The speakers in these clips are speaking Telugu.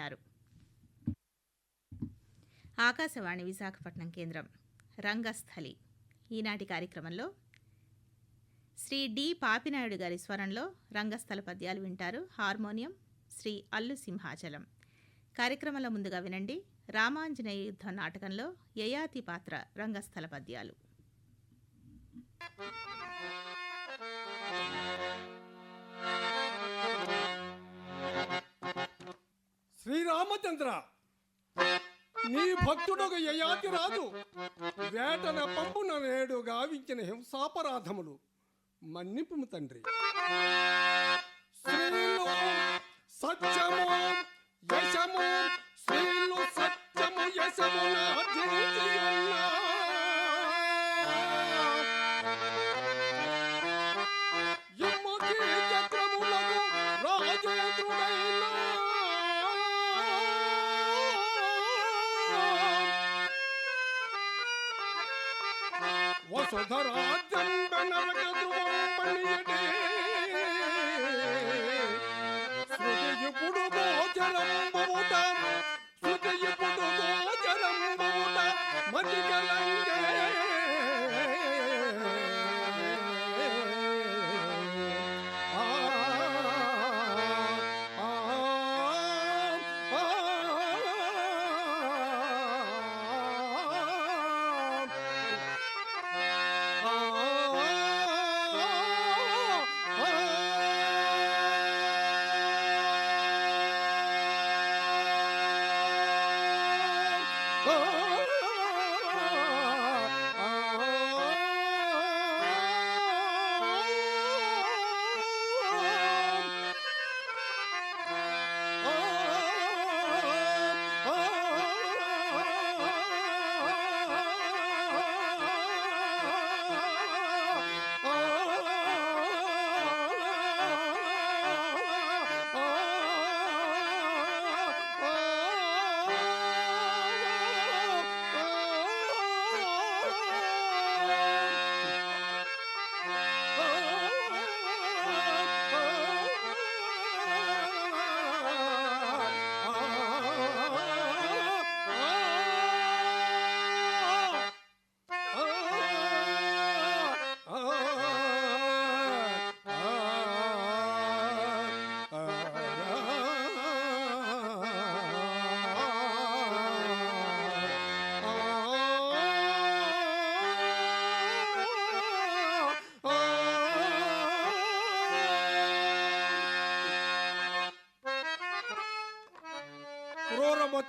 విన్నారు ఆకాశవాణి విశాఖపట్నం కేంద్రం రంగస్థలి. ఈనాటి కార్యక్రమంలో శ్రీ డి. పాపినాయుడు గారి స్వరంలో రంగస్థల పద్యాలు వింటారు హార్మోనియం శ్రీ అల్లు సింహాచలం. కార్యక్రమంలో ముందుగా వినండి రామాంజనేయ యుద్ధ నాటకంలో యయాతి పాత్ర రంగస్థల పద్యాలు. శ్రీరామచంద్ర నీ భక్తుడొక యయాతి రాజు వేటన పంపున నేడు గావించిన హింసాపరాధములు మన్నిపు తండ్రి. సత్యము యశము శ్రీలు సత్యము యశము धरा जन्म नरक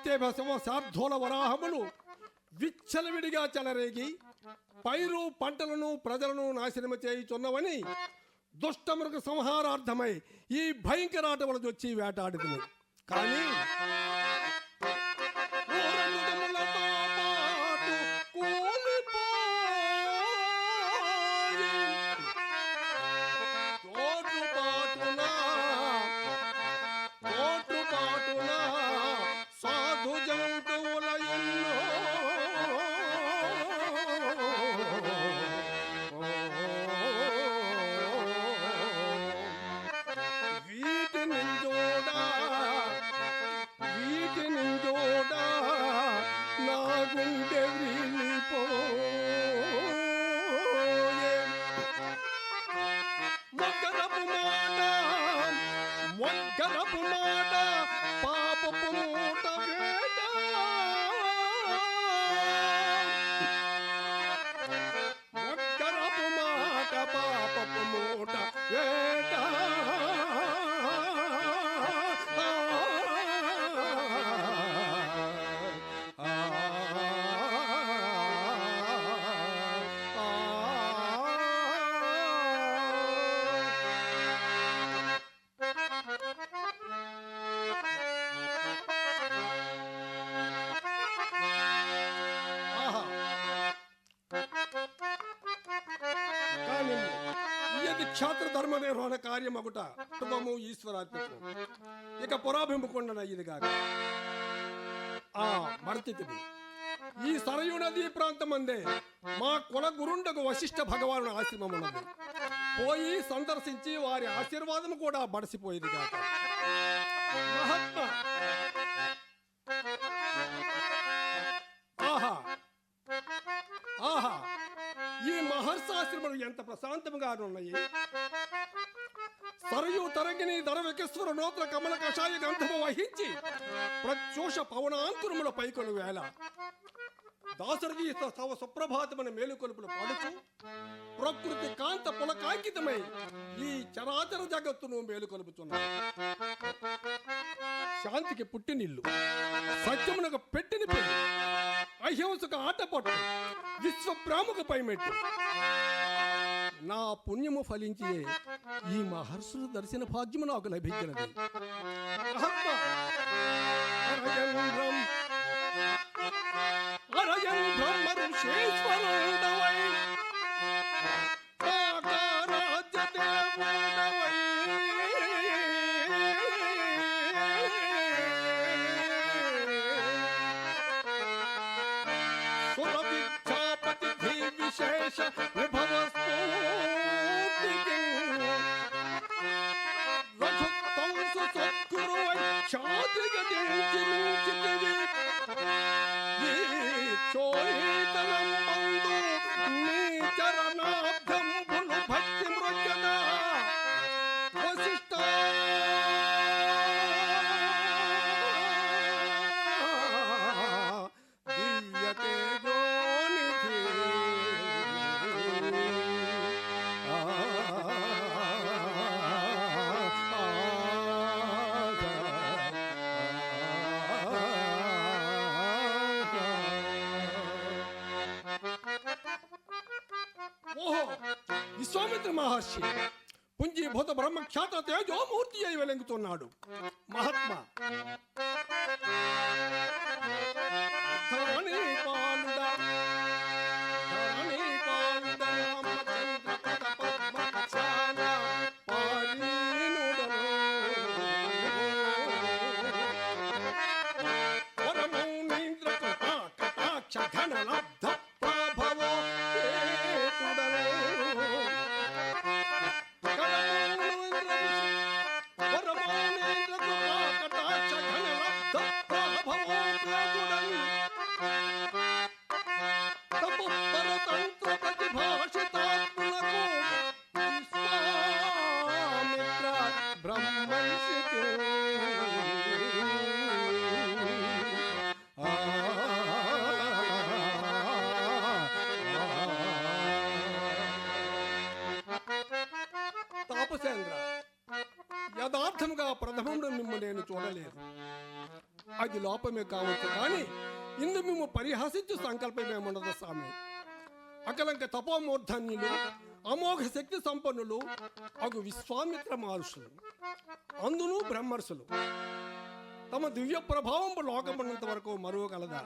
నిత్యభసమ భసమ వరాహములు విచ్చలవిడిగా చెలరేగి పైరు పంటలను ప్రజలను నాశనము చేయుచున్నవని దుష్టమృగ సంహారార్థమై ఈ భయంకర భయంకరాటములు వచ్చి వేటాడుతుంది కానీ మగుట కుటుంబము ఈశ్వరాత్మకు ఇక పురాభింపుకొండనయ్యింది కాక ఆ మర్తితిది ఈ సరయు నదీ ప్రాంతమందే మా కుల గురుండకు వశిష్ట భగవాను ఆశ్రమం ఉన్నది పోయి సందర్శించి వారి ఆశీర్వాదం కూడా బడిసిపోయేది కాక మహాత్మా! ఆహా! ఆహా! ఈ మహర్షాశ్రమం ఎంత ప్రశాంతంగా ఉన్నాయి సరయు తరంగిణి ధరవికేశ్వర నోత్ర కమల కషాయ గంధము వహించి ప్రత్యూష పవనాంకురముల పైకొలు వేళ దాసరథి తవ సుప్రభాతమైన మేలుకొలుపులు పాడుతూ ప్రకృతి కాంత పులకాంకితమై ఈ చరాచర జగత్తును మేలుకొలుపుతున్నా శాంతికి పుట్టినిల్లు సత్యమునకు పెట్టిన పెళ్ళి అహింసకు ఆటపట్టు విశ్వ ప్రాముఖ పైమెట్టు. నా పుణ్యము ఫలించి ఈ మహర్షులు దర్శన భాగ్యము నాకు లభించినది. మహాత్మా, విశ్వామిత్ర మహర్షి. పుంజీభూత బ్రహ్మఖ్యాత తేజోమూర్తి అయి వెలంగుతున్నాడు. మహాత్మా. తాపసేంద్ర యథార్థంగా ప్రథమంలో మిమ్మల్ని నేను చూడలేదు. అది లోపమే కావచ్చు కానీ ఇందు మేము పరిహసించు సంకల్పమేముండదు స్వామి. అకలంక తపోమూర్ధన్యులు అమోఘ శక్తి సంపన్నులు అగు విశ్వామిత్ర మహర్షులు. అందును బ్రహ్మర్షులు. తమ దివ్య ప్రభావం లోకమున్నంత వరకు మరువగలదా?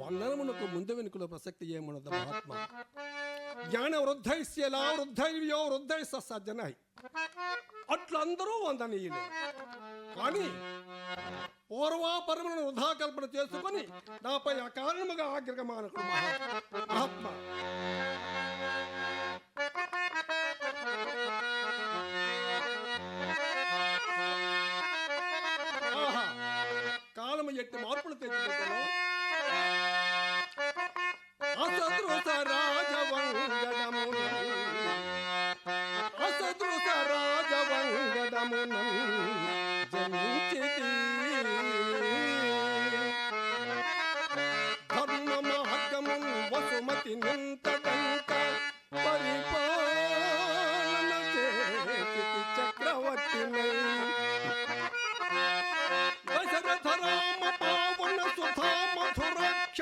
వందనమునకు ముందు వెనుకల ప్రసక్తి ఏమున్నది మహాత్మ? జ్ఞాన వృద్ధైశ్యలా వృద్ధైర్యో వృద్ధై సజ్జనై. అట్లందరూ వందనీయులే. కానీ పూర్వాపరములను వృధా కల్పన నాపై అకారణముగా ఆగ్రహమానకుడు మహా మహాత్మ. எட்டு மாப்பிள்ளை தேய்ச்சி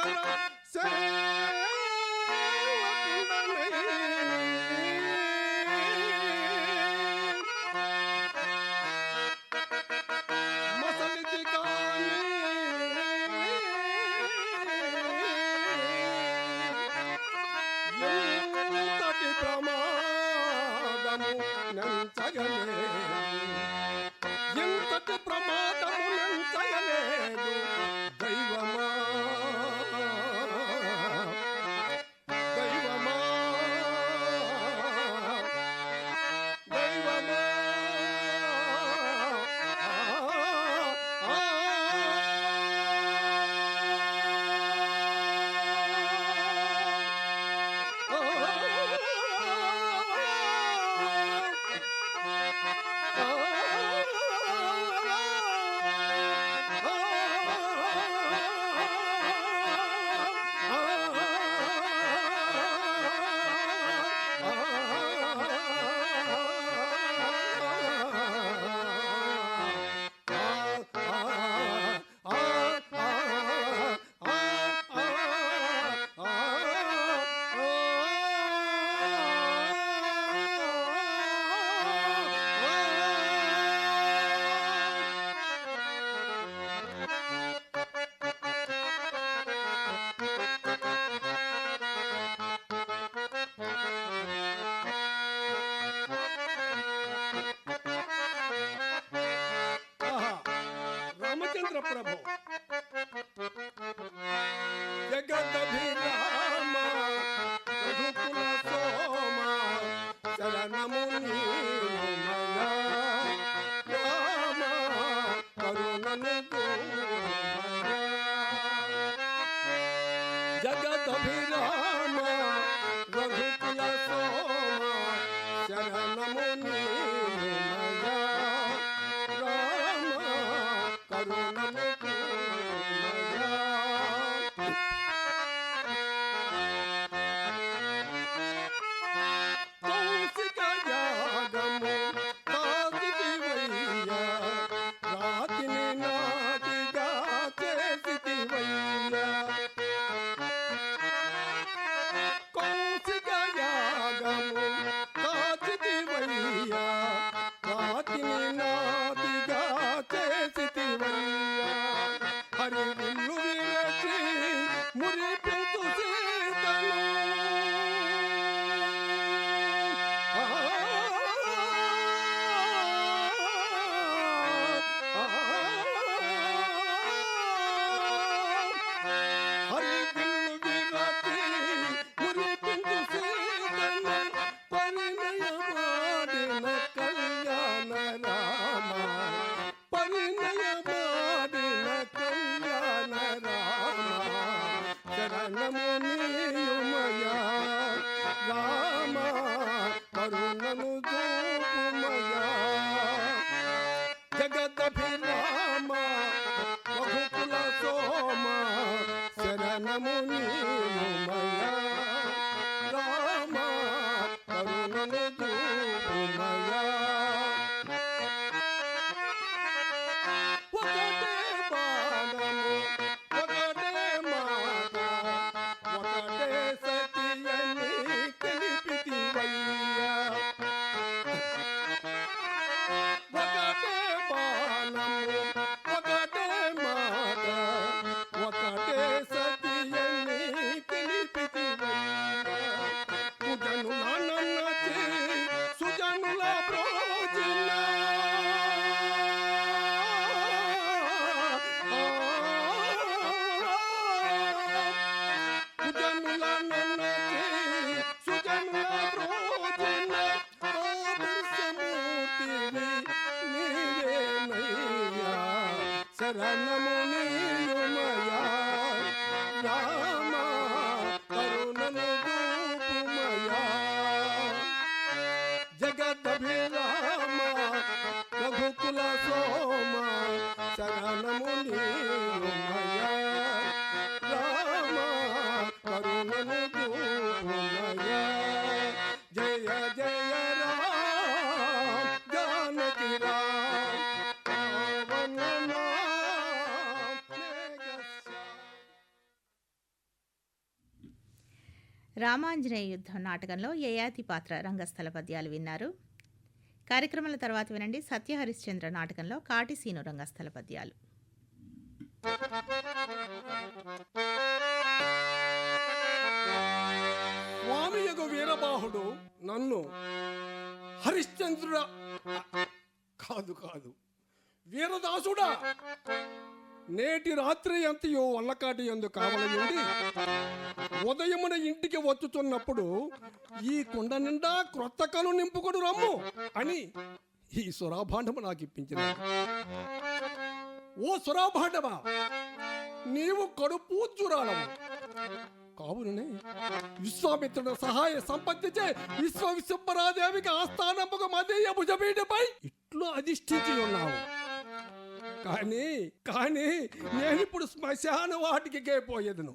Say know. శరణము నీయుమయా రామ Serán amor. రామాంజనేయ యుద్ధం నాటకంలో యయాతి పాత్ర రంగస్థల పద్యాలు విన్నారు. కార్యక్రమాల తర్వాత వినండి సత్యహరిశ్చంద్ర నాటకంలో కాటిసీను రంగస్థల పద్యాలు. స్వామి వీరబాహుడు నన్ను హరిశ్చంద్రుడా కాదు కాదు. వీరదాసుడా నేటి రాత్రి అంతయో వల్లకాటి ఎందు కావలయుండి ఉదయమున ఇంటికి వచ్చుతున్నప్పుడు ఈ కుండ నిండా క్రొత్త కలు నింపుకుడు రమ్ము అని ఈ సురాభాండము నాకు ఇప్పించిన ఓ సురాభాండమా నీవు కడుపు కడుపూజ్జురాలవు కావుననే విశ్వామిత్రుడు సహాయ సంపత్తిచే విశ్వ విశ్వరాదేవికి ఆస్థానముగా మధ్య భుజపీఠపై ఇట్లు అధిష్ఠించి ఉన్నావు కానీ కానీ నేను ఇప్పుడు శ్మశాన వాటికే పోయేదను.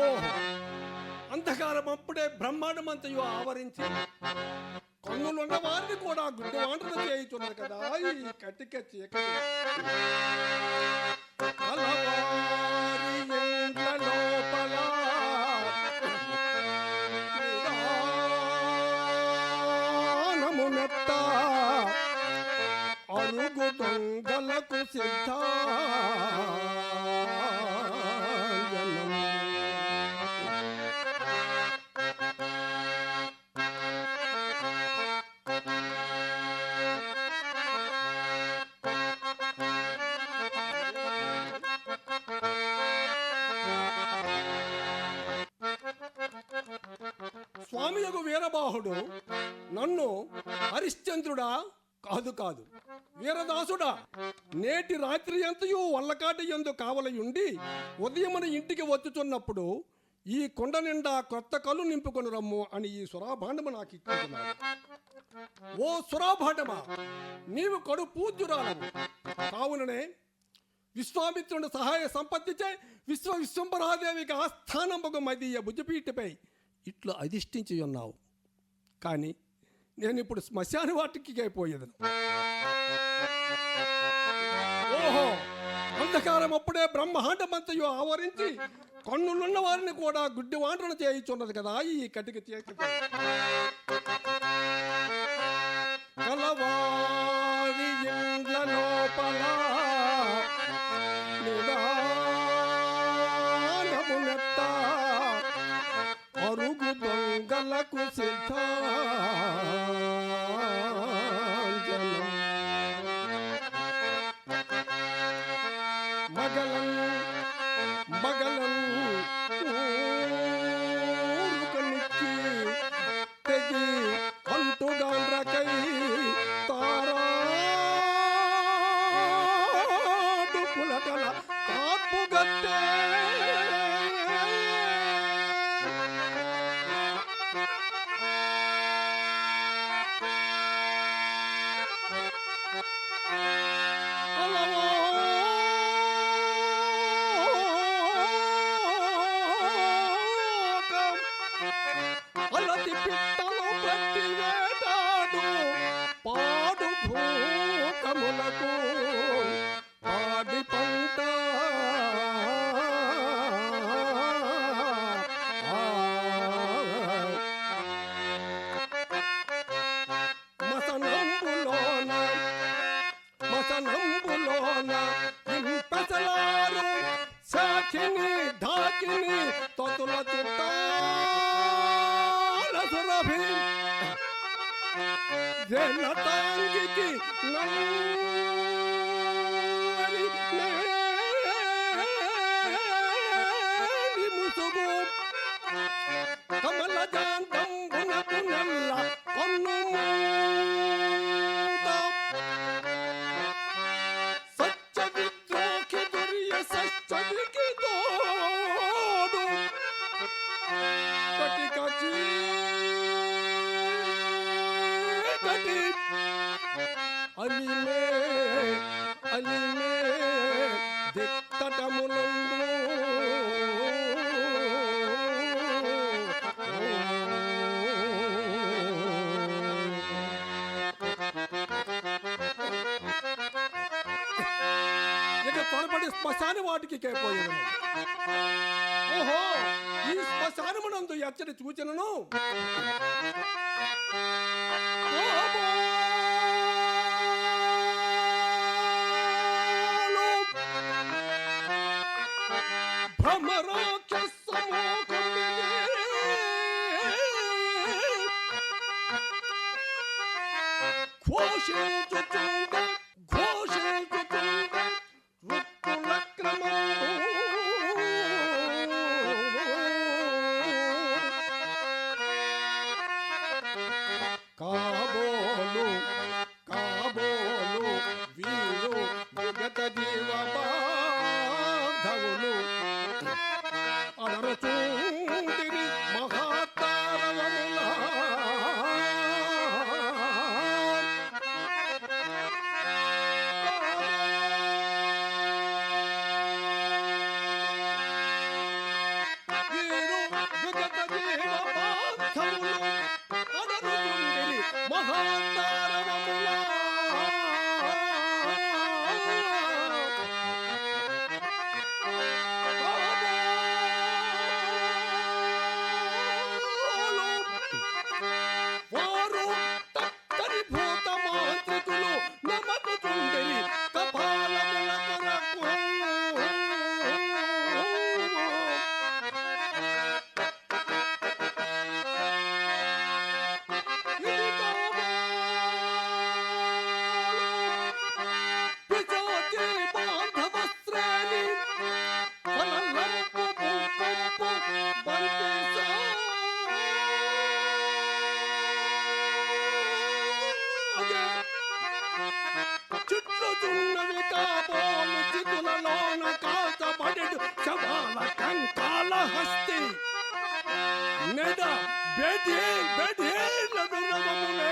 ఓహో అంధకారం అప్పుడే బ్రహ్మాండమంతయు ఆవరించి కన్నులున్న వారిని కూడా గుడ్డి వాంటలు చేయుచున్నది కదా ఈ కటిక చీకటి. దొంగలకు సిద్ధ స్వామి వీరబాహుడు. నన్ను హరిశ్చంద్రుడా కాదు కాదు. వీరదాసుడా నేటి రాత్రి ఎంతయు వల్లకాటి ఎందు కావలయుండి ఉదయమున ఇంటికి వచ్చుచున్నప్పుడు ఈ కొండ నిండా కొత్త కళ్ళు నింపుకొని రమ్ము అని ఈ సురాభాండము నాకు ఇచ్చుకున్నాడు. ఓ సురాభాండమా నీవు కడు పూజ్యురాలవు. కావుననే విశ్వామిత్రుని సహాయ సంపత్తిచే విశ్వ విశ్వంబరాదేవికి ఆస్థానముగా మదీయ భుజపీఠపై ఇట్లు అధిష్ఠించి ఉన్నావు కానీ నేను ఇప్పుడు శ్మశాన వాటికి అయిపోయేదను ఓహో అంధకారం అప్పుడే బ్రహ్మాండమంతయు ఆవరించి కన్నులున్న వారిని కూడా గుడ్డి వాంటన చేయించున్నది కదా ఈ కటిక చేతి కలవారి ఇండ్ల లోపల నిదానమునెత్త అరుగు దొంగలకు సిద్ధాంజనం పిట్టలు వేటాడు. పాడు భూకములకు Mickey! No! శ్మశాన వాటికి పోయేదను ఓహో ఈ శ్మశానమునందు ఎచ్చడి సూచనను. ఘోషించుచుండ నెద బెడ్హేల్ బెడ్హేల్ దురమములే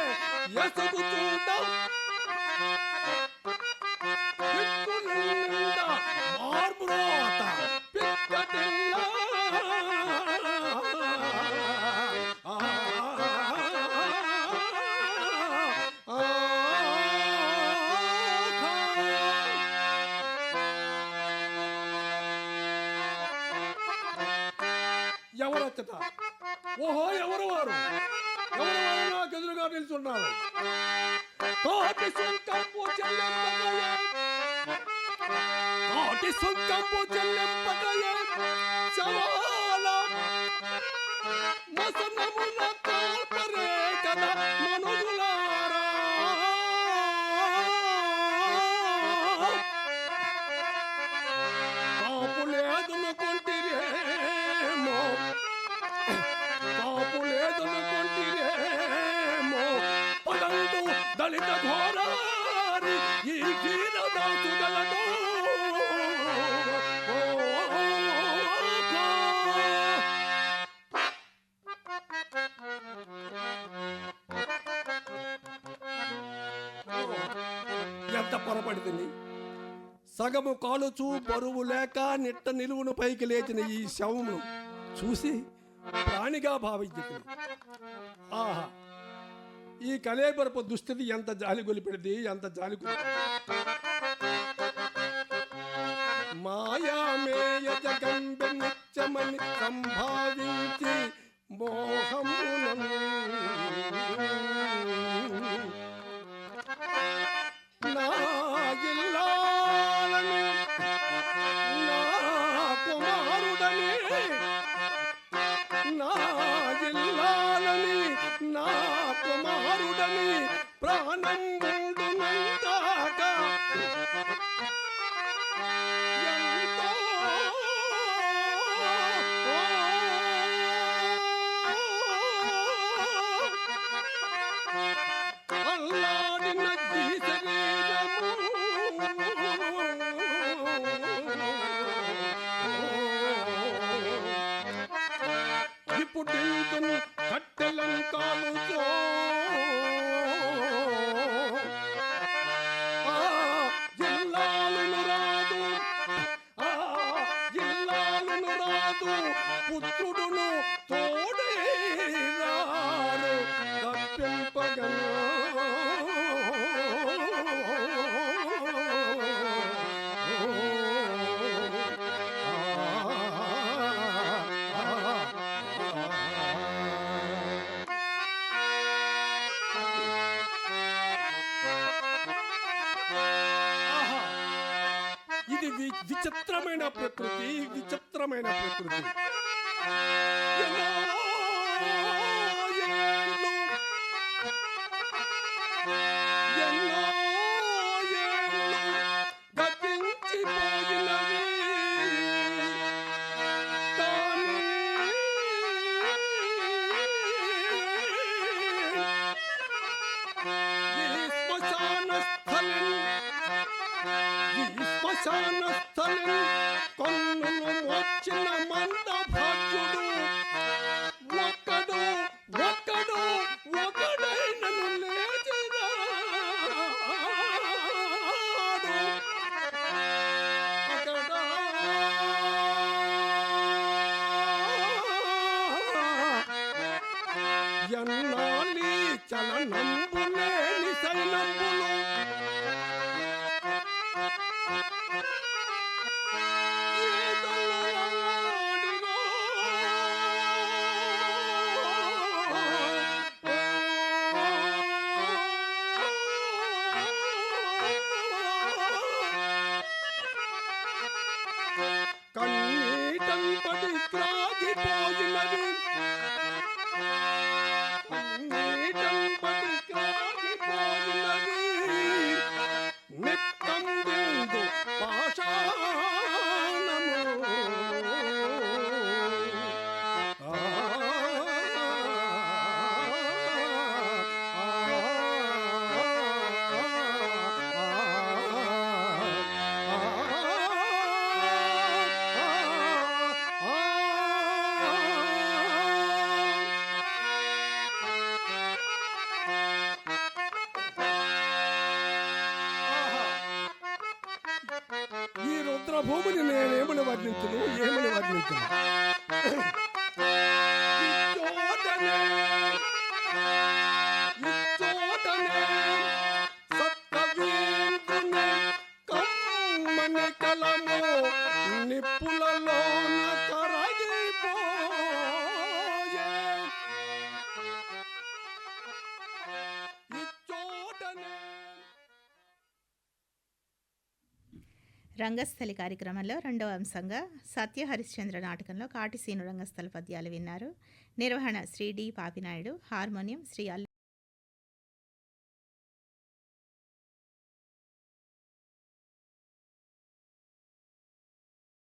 ఎసగుచుంట పిక్కులుండ que son camboyanos. సగము కాలుచూ బరువు లేక నిట్ట నిలువును పైకి లేచిన ఈ శవమును చూసి ప్రాణిగా భావించింది. ఆహా ఈ కలేబరపు దుస్థితి ఎంత జాలి గొలిపెడిది ఎంత జాలి మాయామేయ జగంబె నిత్యమని సంభావించి మో విచిత్రమైన ప్రకృతి విచిత్రమైన ప్రకృతి. భూమిని నేను ఏమని వర్ణించను? ఏమని వర్ణించను? రంగస్థలి కార్యక్రమంలో రెండవ అంశంగా సత్య హరిశ్చంద్ర నాటకంలో కాటిసీను రంగస్థల పద్యాలు విన్నారు. నిర్వహణ శ్రీ డి. పాపినాయుడు హార్మోనియం శ్రీ అల్లు